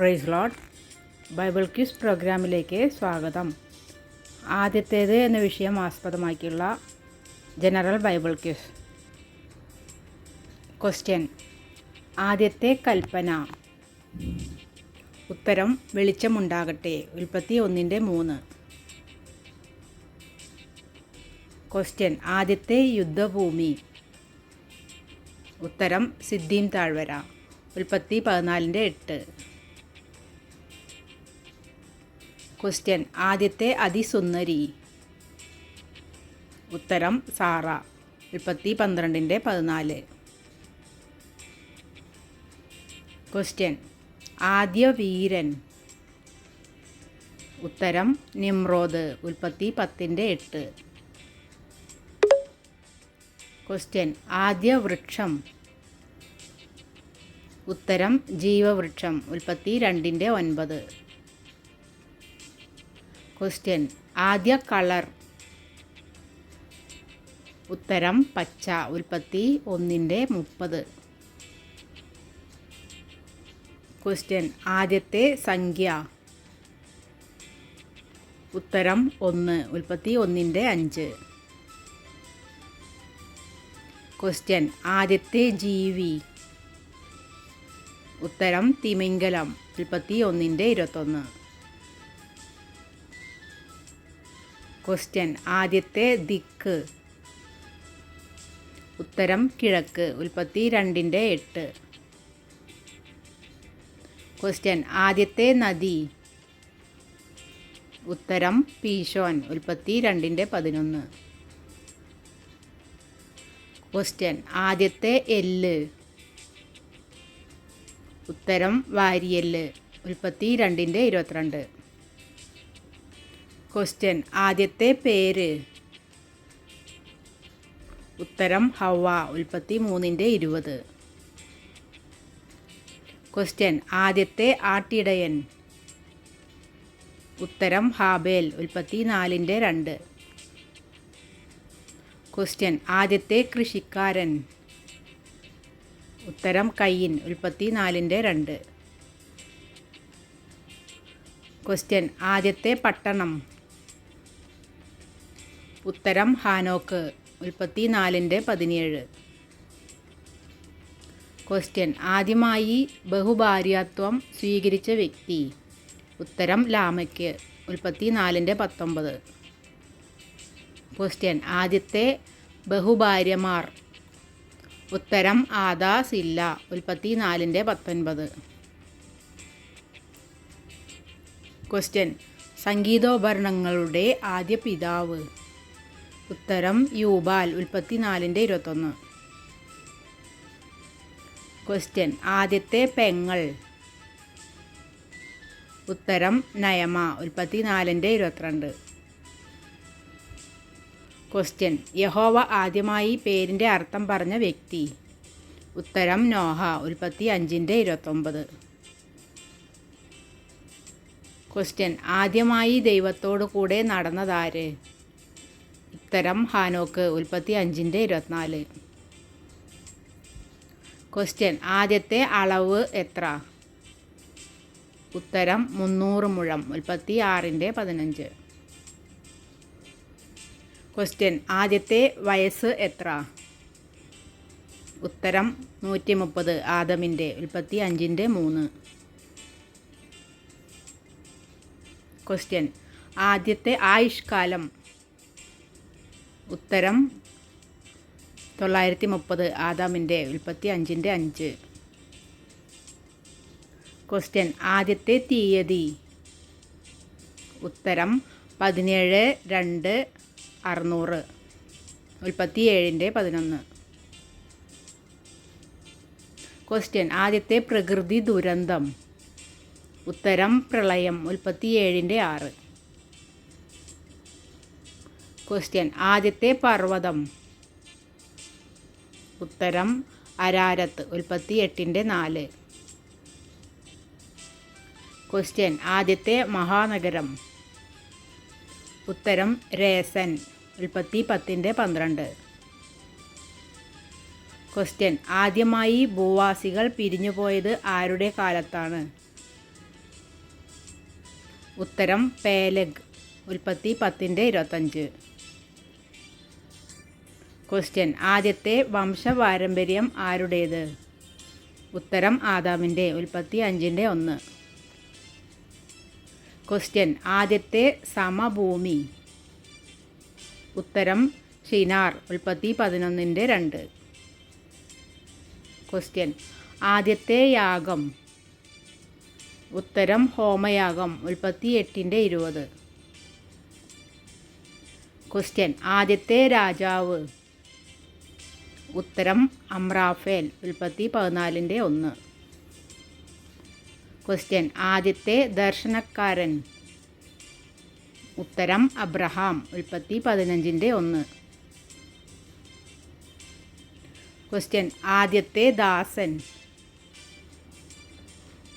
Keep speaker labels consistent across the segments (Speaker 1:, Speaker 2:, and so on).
Speaker 1: Price load Bible quiz പ്രോഗ്രാമിലേക്ക് സ്വാഗതം. ആദ്യത്തേത് എന്ന വിഷയം ആസ്പദമാക്കിയുള്ള ജനറൽ ബൈബിൾ ക്യൂസ് ക്വസ്റ്റ്യൻ ആദ്യത്തെ കൽപ്പന. ഉത്തരം വെളിച്ചമുണ്ടാകട്ടെ. ഉൽപ്പത്തി ഒന്നിന്റെ മൂന്ന്. ക്വസ്റ്റ്യൻ ആദ്യത്തെ യുദ്ധഭൂമി. ഉത്തരം സിദ്ധീം താഴ്വര. ഉൽപ്പത്തി പതിനാലിന്റെ എട്ട്. ക്വസ്റ്റ്യൻ ആദ്യത്തെ അതിസുന്ദരി. ഉത്തരം സാറ. ഉൽപ്പത്തി പന്ത്രണ്ടിന്റെ പതിനാല്. ക്വസ്റ്റ്യൻ ആദ്യ വീരൻ. ഉത്തരം നിമ്രോദ്. ഉൽപ്പത്തി പത്തിന്റെ എട്ട്. ക്വസ്റ്റ്യൻ ആദ്യ വൃക്ഷം. ഉത്തരം ജീവവൃക്ഷം. ഉൽപ്പത്തി രണ്ടിന്റെ ഒൻപത്. ക്വസ്റ്റ്യൻ ആദ്യ കളർ. ഉത്തരം പച്ച. ഉൽപ്പത്തി ഒന്നിന്റെ മുപ്പത്. ക്വസ്റ്റ്യൻ ആദ്യത്തെ സംഖ്യ. ഉത്തരം ഒന്ന്. ഉൽപ്പത്തി ഒന്നിന്റെ അഞ്ച്. ക്വസ്റ്റ്യൻ ആദ്യത്തെ ജീവി. ഉത്തരം തിമിംഗലം. ഉൽപ്പത്തി ഒന്നിന്റെ ഇരുപത്തൊന്ന്. ക്വസ്റ്റ്യൻ ആദ്യത്തെ ദിക്ക്. ഉത്തരം കിഴക്ക്. ഉൽപ്പത്തി രണ്ടിന്റെ എട്ട്. ക്വസ്റ്റ്യൻ ആദ്യത്തെ നദി. ഉത്തരം പീശോൻ. ഉൽപ്പത്തി രണ്ടിന്റെ പതിനൊന്ന്. ക്വസ്റ്റ്യൻ ആദ്യത്തെ എല്ല്. ഉത്തരം വാരിയെല്ല്. ഉൽപ്പത്തി രണ്ടിന്റെ ഇരുപത്തിരണ്ട്. ക്വസ്റ്റ്യൻ ആദ്യത്തെ പേര്. ഉത്തരം ഹവ ഉൽപ്പത്തി മൂന്നിന്റെ ഇരുപത്. ക്വസ്റ്റ്യൻ ആദ്യത്തെ ആട്ടിടയൻ. ഉത്തരം ഹാബേൽ ഉൽപ്പത്തി നാലിന്റെ രണ്ട്. ക്വസ്റ്റ്യൻ ആദ്യത്തെ കൃഷിക്കാരൻ. ഉത്തരം കയ്യിൻ ഉൽപ്പത്തി നാലിന്റെ രണ്ട്. ക്വസ്റ്റ്യൻ ആദ്യത്തെ പട്ടണം. ഉത്തരം ഹാനോക്ക് ഉൽപ്പത്തി നാലിന്റെ പതിനേഴ്. ക്വസ്റ്റ്യൻ ആദ്യമായി ബഹുഭാര്യത്വം സ്വീകരിച്ച വ്യക്തി. ഉത്തരം ലാമയ്ക്ക് ഉൽപ്പത്തി നാലിന്റെ പത്തൊമ്പത്. ക്വസ്റ്റ്യൻ ആദ്യത്തെ ബഹുഭാര്യമാർ. ഉത്തരം ആദാ സില്ല ഉൽപ്പത്തി നാലിന്റെ പത്തൊൻപത്. ക്വസ്റ്റ്യൻ സംഗീതോപകരണങ്ങളുടെ ആദ്യ പിതാവ്. ഉത്തരം യൂബാൽ ഉൽപ്പത്തി നാലിന്റെ ഇരുപത്തൊന്ന്. ക്വസ്റ്റ്യൻ ആദ്യത്തെ പെങ്ങൾ. ഉത്തരം നയമ ഉൽപ്പത്തി നാലിന്റെ ഇരുപത്തിരണ്ട്. ക്വസ്റ്റ്യൻ യഹോവ ആദ്യമായി പേരിന്റെ അർത്ഥം പറഞ്ഞ വ്യക്തി. ഉത്തരം നോഹ ഉൽപ്പത്തി അഞ്ചിന്റെ ഇരുപത്തൊമ്പത്. ക്വസ്റ്റ്യൻ ആദ്യമായി ദൈവത്തോടു കൂടെ നടന്നതാര്? ഉത്തരം ഹാനോക്ക് ഉൽപ്പത്തി അഞ്ചിന്റെ ഇരുപത്തിനാല്. ക്വസ്റ്റ്യൻ ആദ്യത്തെ അളവ് എത്ര? ഉത്തരം മുന്നൂറ് മുഴം ഉൽപ്പത്തി ആറിന്റെ പതിനഞ്ച്. ക്വസ്റ്റ്യൻ ആദ്യത്തെ വയസ്സ് എത്ര? ഉത്തരം നൂറ്റി മുപ്പത് ആദമിന്റെ ഉൽപ്പത്തി അഞ്ചിന്റെ മൂന്ന്. ക്വസ്റ്റ്യൻ ആദ്യത്തെ ആയുഷ്കാലം ഉത്തരം തൊള്ളായിരത്തി മുപ്പത് ആദാമിന്റെ ഉൽപ്പത്തി അഞ്ചിന്റെ അഞ്ച്. ക്വസ്റ്റ്യൻ ആദ്യത്തെ തീയതി. ഉത്തരം പതിനേഴ് രണ്ട് അറുന്നൂറ്. ഉൽപ്പത്തി ഏഴിന്റെ പതിനൊന്ന്. ക്വസ്റ്റ്യൻ ആദ്യത്തെ പ്രകൃതി ദുരന്തം. ഉത്തരം പ്രളയം. ഉൽപ്പത്തി ഏഴിന്റെ ആറ്. ക്വസ്റ്റ്യൻ. ആദ്യത്തെ പർവതം. ഉത്തരം അരാരത്ത് ഉൽപ്പത്തി എട്ടിന്റെ നാല്. ക്വസ്റ്റ്യൻ ആദ്യത്തെ മഹാനഗരം. ഉത്തരം രേസൻ ഉൽപ്പത്തി പത്തിന്റെ പന്ത്രണ്ട്. ക്വസ്റ്റ്യൻ ആദ്യമായി ഭൂവാസികൾ പിരിഞ്ഞുപോയത് ആരുടെ കാലത്താണ്? ഉത്തരം പേലഗ് ഉൽപ്പത്തി പത്തിന്റെ ഇരുപത്തഞ്ച്. ക്വസ്റ്റ്യൻ ആദ്യത്തെ വംശപാരമ്പര്യം ആരുടേത്? ഉത്തരം ആദാമിന്റെ ഉൽപ്പത്തി അഞ്ചിന്റെ ഒന്ന്. ക്വസ്റ്റ്യൻ ആദ്യത്തെ സമഭൂമി. ഉത്തരം ഷിനാർ ഉൽപ്പത്തി പതിനൊന്നിന്റെ രണ്ട്. ക്വസ്റ്റ്യൻ ആദ്യത്തെ യാഗം. ഉത്തരം ഹോമയാഗം ഉൽപ്പത്തി എട്ടിന്റെ ഇരുപത്. ക്വസ്റ്റ്യൻ ആദ്യത്തെ രാജാവ്. ഉത്തരം അമ്രാഫേൽ ഉൽപ്പത്തി പതിനാലിന്റെ ഒന്ന്. ക്വസ്റ്റ്യൻ ആദ്യത്തെ ദർശനക്കാരൻ. ഉത്തരം അബ്രഹാം ഉൽപ്പത്തി പതിനഞ്ചിന്റെ ഒന്ന്. ക്വസ്റ്റ്യൻ ആദ്യത്തെ ദാസൻ.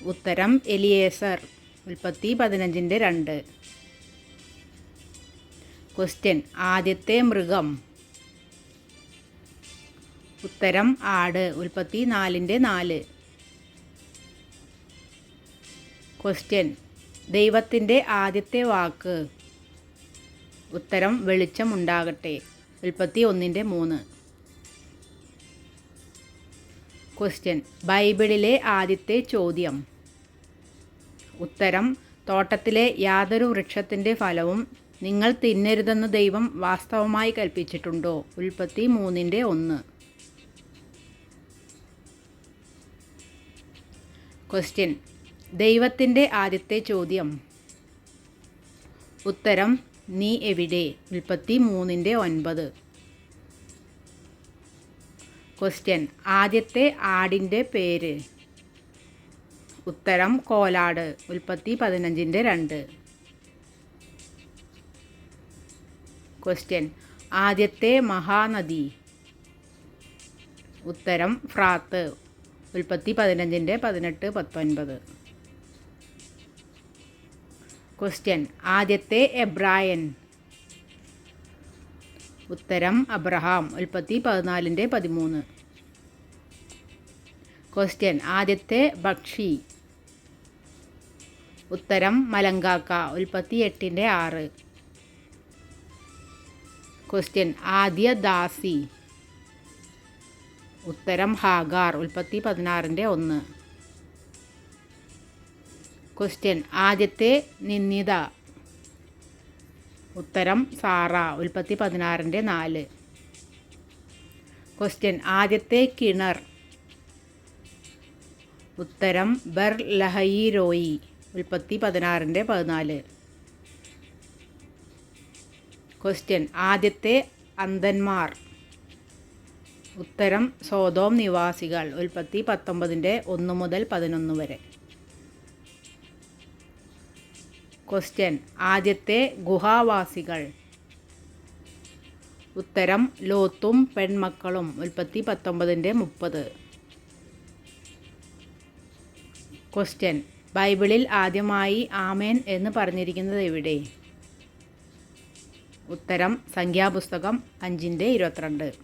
Speaker 1: ഉത്തരം എലിയേസർ ഉൽപ്പത്തി പതിനഞ്ചിന്റെ രണ്ട്. ക്വസ്റ്റ്യൻ ആദ്യത്തെ മൃഗം. ഉത്തരം ആട് ഉൽപ്പത്തി നാലിന്റെ നാല്. ക്വസ്റ്റ്യൻ ദൈവത്തിന്റെ ആദ്യത്തെ വാക്ക്. ഉത്തരം വെളിച്ചം ഉണ്ടാകട്ടെ. ഉൽപ്പത്തി ഒന്നിന്റെ മൂന്ന്. ക്വസ്റ്റ്യൻ ബൈബിളിലെ ആദ്യത്തെ ചോദ്യം. ഉത്തരം തോട്ടത്തിലെ യാതൊരു വൃക്ഷത്തിന്റെ ഫലവും നിങ്ങൾ തിന്നരുതെന്ന് ദൈവം വാസ്തവമായി കൽപ്പിച്ചിട്ടുണ്ടോ? ഉൽപ്പത്തി മൂന്നിന്റെ ഒന്ന്. ക്വസ്റ്റ്യൻ ദൈവത്തിന്റെ ആദ്യത്തെ ചോദ്യം. ഉത്തരം നീ എവിടെ? ഉൽപ്പത്തി മൂന്നിന്റെ ഒൻപത്. ക്വസ്റ്റ്യൻ ആദ്യത്തെ ആടിന്റെ പേര്. ഉത്തരം കോലാട് ഉൽപ്പത്തി പതിനഞ്ചിന്റെ രണ്ട്. ക്വസ്റ്റ്യൻ ആദ്യത്തെ മഹാനദി. ഉത്തരം ഫ്രാത്ത് ഉൽപ്പത്തി പതിനഞ്ചിന്റെ പതിനെട്ട് പത്തൊൻപത്. ക്വസ്റ്റ്യൻ ആദ്യത്തെ എബ്രായൻ. ഉത്തരം അബ്രഹാം. ഉൽപ്പത്തി പതിനാലിന്റെ പതിമൂന്ന്. ക്വസ്റ്റ്യൻ ആദ്യത്തെ ഭക്ഷി ഉത്തരം മലങ്കാക്ക. ഉൽപ്പത്തി എട്ടിന്റെ ആറ്. ക്വസ്റ്റ്യൻ ആദ്യ ദാസി. ഉത്തരം ഹാഗാർ ഉൽപ്പത്തി പതിനാറിന്റെ ഒന്ന്. ക്വസ്റ്റ്യൻ ആദ്യത്തെ നിന്ദിത. ഉത്തരം സാറ ഉൽപ്പത്തി പതിനാറിന്റെ നാല്. ക്വസ്റ്റ്യൻ ആദ്യത്തെ കിണർ. ഉത്തരം ബർ ലഹയി റോയി ഉൽപ്പത്തി പതിനാറിന്റെ പതിനാല്. ക്വസ്റ്റ്യൻ ആദ്യത്തെ അന്ധന്മാർ. ഉത്തരം സോതോം നിവാസികൾ ഉൽപ്പത്തി പത്തൊമ്പതിന്റെ ഒന്ന് മുതൽ പതിനൊന്ന് വരെ. ക്വസ്റ്റ്യൻ ആദ്യത്തെ ഗുഹാവാസികൾ. ഉത്തരം ലോത്തും പെൺമക്കളും ഉൽപ്പത്തി പത്തൊമ്പതിന്റെ മുപ്പത്. ക്വസ്റ്റ്യൻ ബൈബിളിൽ ആദ്യമായി ആമേൻ എന്ന് പറഞ്ഞിരിക്കുന്നത് എവിടെ? ഉത്തരം സംഖ്യാപുസ്തകം അഞ്ചിന്റെ ഇരുപത്തിരണ്ട്.